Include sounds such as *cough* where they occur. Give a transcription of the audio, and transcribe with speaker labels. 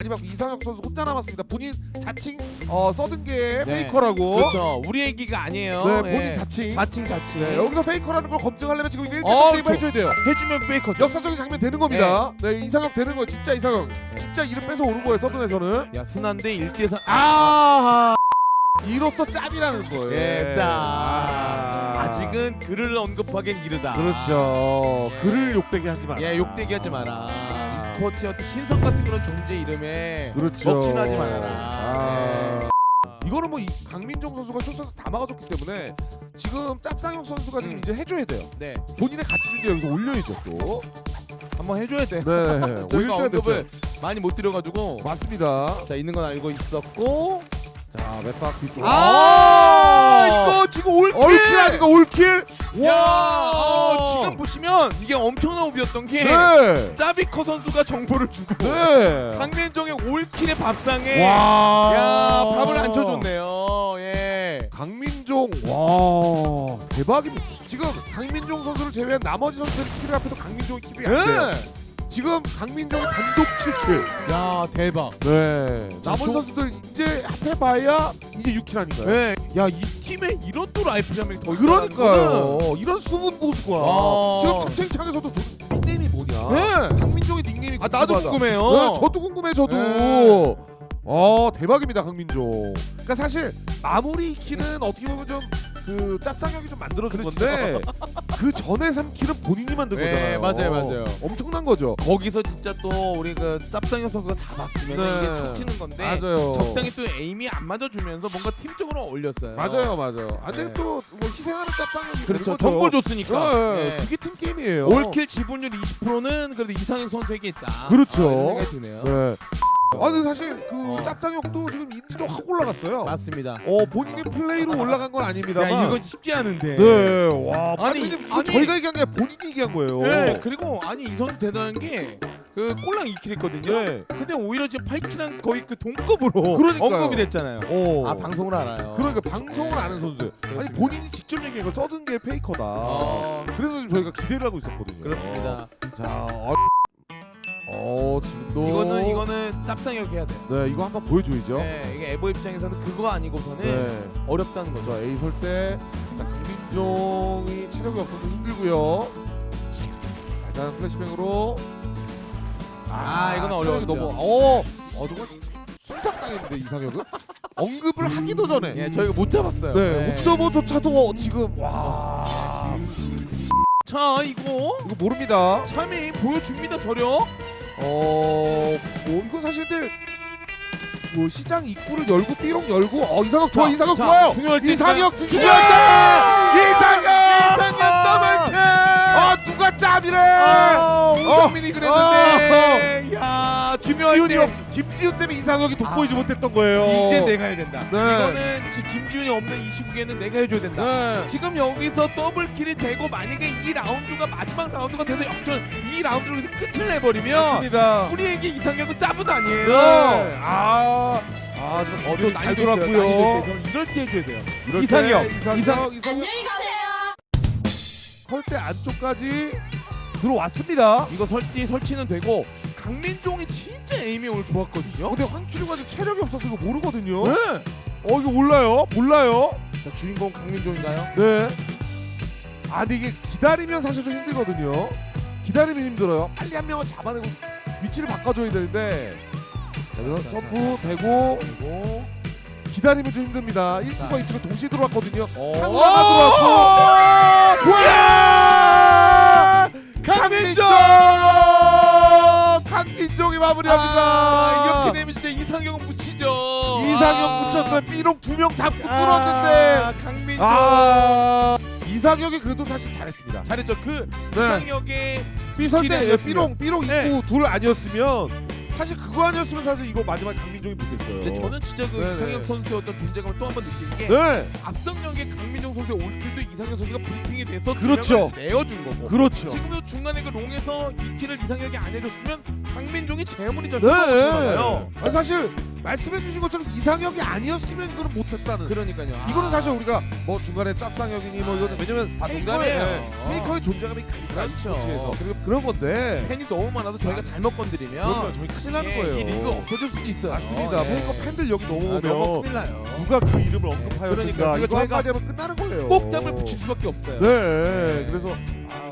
Speaker 1: 마지막 이상혁 선수 혼자 남았습니다. 본인 자칭 어, 써든 게
Speaker 2: 네.
Speaker 1: 페이커라고.
Speaker 2: 그렇죠. 우리 얘기가 아니에요.
Speaker 1: 네, 본인
Speaker 2: 예.
Speaker 1: 자칭.
Speaker 2: 자칭 자칭.
Speaker 1: 네, 여기서 페이커라는 걸 검증하려면 지금 이거 1대
Speaker 2: 어,
Speaker 1: 해줘야 돼요.
Speaker 2: 해주면 페이커죠.
Speaker 1: 역사적인 장면 되는 겁니다. 네, 이상혁 되는 거 진짜 이상혁. 진짜 이름 뺏어 오는 거예요. 서든에서는.
Speaker 2: 야 순한데 1대 3.
Speaker 1: 아, 이로써 짭이라는 거예요.
Speaker 2: 예, 자.
Speaker 1: 아.
Speaker 2: 아직은 그를 언급하기엔 이르다.
Speaker 1: 그렇죠. 글을 욕되게 하지 마.
Speaker 2: 예, 욕되게 하지 마라. 이 스포츠의 어떤 신성 같은 그런 존재 이름에
Speaker 1: 그렇죠.
Speaker 2: 먹칠하지 말아라.
Speaker 1: 아.
Speaker 2: 네.
Speaker 1: 이거는 뭐 이 강민종 선수가 쇼트에서 다 막아줬기 때문에 지금 짭상혁 선수가 지금
Speaker 2: 음.
Speaker 1: 이제 해줘야 돼요.
Speaker 2: 네,
Speaker 1: 본인의 가치를 이제 여기서 올려야죠 또.
Speaker 2: 한번 해줘야 돼.
Speaker 1: 네, *laughs*
Speaker 2: 저희가
Speaker 1: 됐어요.
Speaker 2: 언급을 많이 못 드려가지고
Speaker 1: 맞습니다.
Speaker 2: 자 있는 건 알고 있었고
Speaker 1: 자, 맷박 뒤쪽.
Speaker 2: 아, 이거 지금 올킬
Speaker 1: 올킬 아닌가 올킬?
Speaker 2: 야
Speaker 1: 와!
Speaker 2: 어, 지금 보시면 이게 엄청난 오비였던 게
Speaker 1: 네.
Speaker 2: 짜비커 선수가 정보를 주고
Speaker 1: 네.
Speaker 2: 강민정의 올킬의 밥상에
Speaker 1: 와.
Speaker 2: 야 밥을 안 쳐줬네요. 예.
Speaker 1: 강민종 와 대박입니다. 지금 강민종 선수를 제외한 나머지 선수들 킬을 앞에도 강민종이 킬이 안 돼요.
Speaker 2: 네.
Speaker 1: 지금 강민종이 단독 7킬.
Speaker 2: 야 대박.
Speaker 1: 네.
Speaker 2: 자,
Speaker 1: 나머지
Speaker 2: 조-
Speaker 1: 선수들 이제 합해봐야 이제 6킬 아닌가요?
Speaker 2: 네. 야 이 팀에 이런 또 라이프 있다는 거는
Speaker 1: 그러니까요. 이런 숨은 고수가
Speaker 2: 아.
Speaker 1: 지금 채팅창에서도 저 닉네임이 뭐냐?
Speaker 2: 네.
Speaker 1: 강민종의 닉네임이
Speaker 2: 아 나도
Speaker 1: 궁금하다.
Speaker 2: 궁금해요.
Speaker 1: 네, 저도 궁금해 저도.
Speaker 2: 네.
Speaker 1: 어 대박입니다 강민종. 그러니까 사실 마무리 키는 어떻게 보면 좀 그 짭상혁이 좀 만들어준
Speaker 2: 그렇죠.
Speaker 1: 건데 그 전에 3킬은 본인이 만든
Speaker 2: 네,
Speaker 1: 거잖아요.
Speaker 2: 맞아요, 맞아요.
Speaker 1: 엄청난 거죠.
Speaker 2: 거기서 진짜 또 우리 그 짭상현 선수가 잡았으면
Speaker 1: 네.
Speaker 2: 이게 툭 치는 건데
Speaker 1: 맞아요.
Speaker 2: 적당히 또 에임이 안 맞아주면서 뭔가 팀적으로 어울렸어요.
Speaker 1: 맞아요, 맞아요. 아, 근데
Speaker 2: 네.
Speaker 1: 또뭐 희생하는 짭상혁이
Speaker 2: 그렇죠.
Speaker 1: 되는 거죠.
Speaker 2: 정보 줬으니까.
Speaker 1: 네,
Speaker 2: 네.
Speaker 1: 그게 팀 게임이에요.
Speaker 2: 올킬 지분율 20%는 그래도 이상현 선수에게 있다.
Speaker 1: 그렇죠.
Speaker 2: 아, 이런 생각이 드네요.
Speaker 1: 네. 아 근데 사실 그
Speaker 2: 어.
Speaker 1: 짭상혁도 지금 인지도 확 올라갔어요.
Speaker 2: 맞습니다.
Speaker 1: 어 본인의 플레이로 올라간 건 아닙니다만.
Speaker 2: 야 이건 쉽지 않은데.
Speaker 1: 네, 와.
Speaker 2: 아니,
Speaker 1: 아니. 저희가 얘기한 게 본인이 얘기한 거예요.
Speaker 2: 네, 그리고 아니 이 선수 대단한 게 그 꼴랑 2킬 했거든요.
Speaker 1: 네.
Speaker 2: 근데 오히려 지금 8킬한 거의 그 동급으로
Speaker 1: 그러니까요.
Speaker 2: 언급이 됐잖아요.
Speaker 1: 어.
Speaker 2: 아 방송을 알아요.
Speaker 1: 그러니까 방송을 아는 선수. 아니
Speaker 2: 그렇습니다.
Speaker 1: 본인이 직접 얘기한 거 써든 게 페이커다.
Speaker 2: 어,
Speaker 1: 그래서 지금 저희가 기대를 하고 있었거든요.
Speaker 2: 그렇습니다.
Speaker 1: 자, 어, 어
Speaker 2: 짭상혁 해야 돼요.
Speaker 1: 네 이거 한번 보여줘야죠.
Speaker 2: 네, 이게 에버 입장에서는 그거 아니고서는
Speaker 1: 네.
Speaker 2: 어렵다는 거죠.
Speaker 1: 자 A 설때 강민종이 체력이 없어서 힘들고요. 자, 일단 플래시뱅으로
Speaker 2: 아, 이건
Speaker 1: 체력이
Speaker 2: 어려웠죠.
Speaker 1: 너무 어, 어 정말 순삭 당했는데 이상혁은 언급을 하기도 전에
Speaker 2: 예, 저희가 못 잡았어요.
Speaker 1: 네, 옥저버조차도 지금 와
Speaker 2: 자, 이거
Speaker 1: 이거 모릅니다.
Speaker 2: 참이 보여줍니다. 저력.
Speaker 1: 어, 뭐 이거 사실 근데 뭐 시장 입구를 열고 삐롱 열고 어 이상혁 좋아
Speaker 2: 자,
Speaker 1: 이상혁
Speaker 2: 자,
Speaker 1: 좋아요.
Speaker 2: 중요할 때
Speaker 1: 이상혁
Speaker 2: 중요할
Speaker 1: 때 이상혁
Speaker 2: 이상혁 더블킬.
Speaker 1: 아 누가 짭이래?
Speaker 2: 아, 오정민이 그랬는데. 야, 중요할
Speaker 1: 김지훈이 때없 김지훈 때문에 이상혁이 돋보이지 못했던 거예요.
Speaker 2: 이제 내가 해야 된다.
Speaker 1: 네.
Speaker 2: 이거는 지금 김준이 없는 이 시국에는 내가 해줘야 된다.
Speaker 1: 네.
Speaker 2: 지금 여기서 더블킬이 되고 만약에 이 라운드가 마지막 라운드가 돼서 역전 이 라운드로 해서 끝을 내버리면
Speaker 1: 맞습니다.
Speaker 2: 우리에게 이상혁은 짜부도 아니에요.
Speaker 1: 네. 아, 아, 좀
Speaker 2: 어,
Speaker 1: 또잘 돌았고요.
Speaker 2: 이럴 때 해줘야 돼요.
Speaker 1: 이럴 때
Speaker 2: 이상혁,
Speaker 1: 이상혁,
Speaker 2: 이상-
Speaker 1: 이상혁
Speaker 3: 안녕히 가세요.
Speaker 1: 컬대 안쪽까지 들어왔습니다.
Speaker 2: 이거 설치 설치는 되고 강민종이 진짜 에임이 오늘 좋았거든요.
Speaker 1: 어, 근데 황키류가 지금 체력이 없어서 이거 모르거든요.
Speaker 2: 네.
Speaker 1: 어 이거 몰라요? 몰라요?
Speaker 2: 자 주인공 강민종인가요?
Speaker 1: 네. 아 근데 이게 기다리면 사실 좀 힘들거든요. 기다리면 힘들어요. 빨리 한 명을 잡아내고 위치를 바꿔줘야 되는데 자, 그래서
Speaker 2: 자,
Speaker 1: 점프 되고
Speaker 2: 그리고
Speaker 1: 기다리면 좀 힘듭니다. 1층과 2층가 동시에 들어왔거든요.
Speaker 2: 어.
Speaker 1: 창으로 하나 들어왔고 뭐야? 강민종! 강민종이 마무리합니다.
Speaker 2: 아, 이렇게 되면 진짜 이상형은 묻히죠.
Speaker 1: 이상형 붙였어요. 삐롱 두명 잡고 뚫었는데
Speaker 2: 아, 강민종
Speaker 1: 아 이상혁이 그래도 사실 잘했습니다.
Speaker 2: 잘했죠. 그
Speaker 1: 네.
Speaker 2: 이상혁의
Speaker 1: 삐설 때. 삐롱 삐롱
Speaker 2: 네.
Speaker 1: 입고 둘 아니었으면 사실 그거 아니었으면 사실 이거 마지막에 강민종이 못했어요.
Speaker 2: 근데 저는 진짜 그
Speaker 1: 네네.
Speaker 2: 이상혁 선수의 어떤 존재감을 또 한 번 느낀
Speaker 1: 게네
Speaker 2: 앞성역의 강민종 선수의 올킬도 이상혁 선수가 브리핑이 돼서 두
Speaker 1: 그렇죠.
Speaker 2: 내어준 거고
Speaker 1: 그렇죠.
Speaker 2: 지금도 중간에 그 롱에서 이 킬을 이상혁이 안 해줬으면 강민종이 재물이 잘
Speaker 1: 네.
Speaker 2: 네.
Speaker 1: 아니, 사실 말씀해주신 것처럼 이상형이 아니었으면 이거는 못했다는.
Speaker 2: 그러니까요. 아.
Speaker 1: 이거는 사실 우리가 뭐 중간에 짭상혁이니 뭐 이거는 왜냐면
Speaker 2: 다
Speaker 1: 페이커의
Speaker 2: 농담이에요.
Speaker 1: 페이커의 존재감이 크니까
Speaker 2: 그렇죠.
Speaker 1: 스포츠에서 그리고 그런 건데
Speaker 2: 팬이 너무 많아서 저희가 잘못 건드리면
Speaker 1: 그러면 저희 큰일 나는
Speaker 2: 예,
Speaker 1: 거예요.
Speaker 2: 이 리그 없어질 수도 있어요.
Speaker 1: 맞습니다.
Speaker 2: 예.
Speaker 1: 페이커 팬들 여기
Speaker 2: 아,
Speaker 1: 넘어오면
Speaker 2: 너무 큰일 나요.
Speaker 1: 누가 그 이름을 언급하였는가
Speaker 2: 그러니까 이거 저희가
Speaker 1: 한마디 하면 끝나는 거예요.
Speaker 2: 꼭잡을 붙일 수밖에 없어요.
Speaker 1: 네, 그래서 아,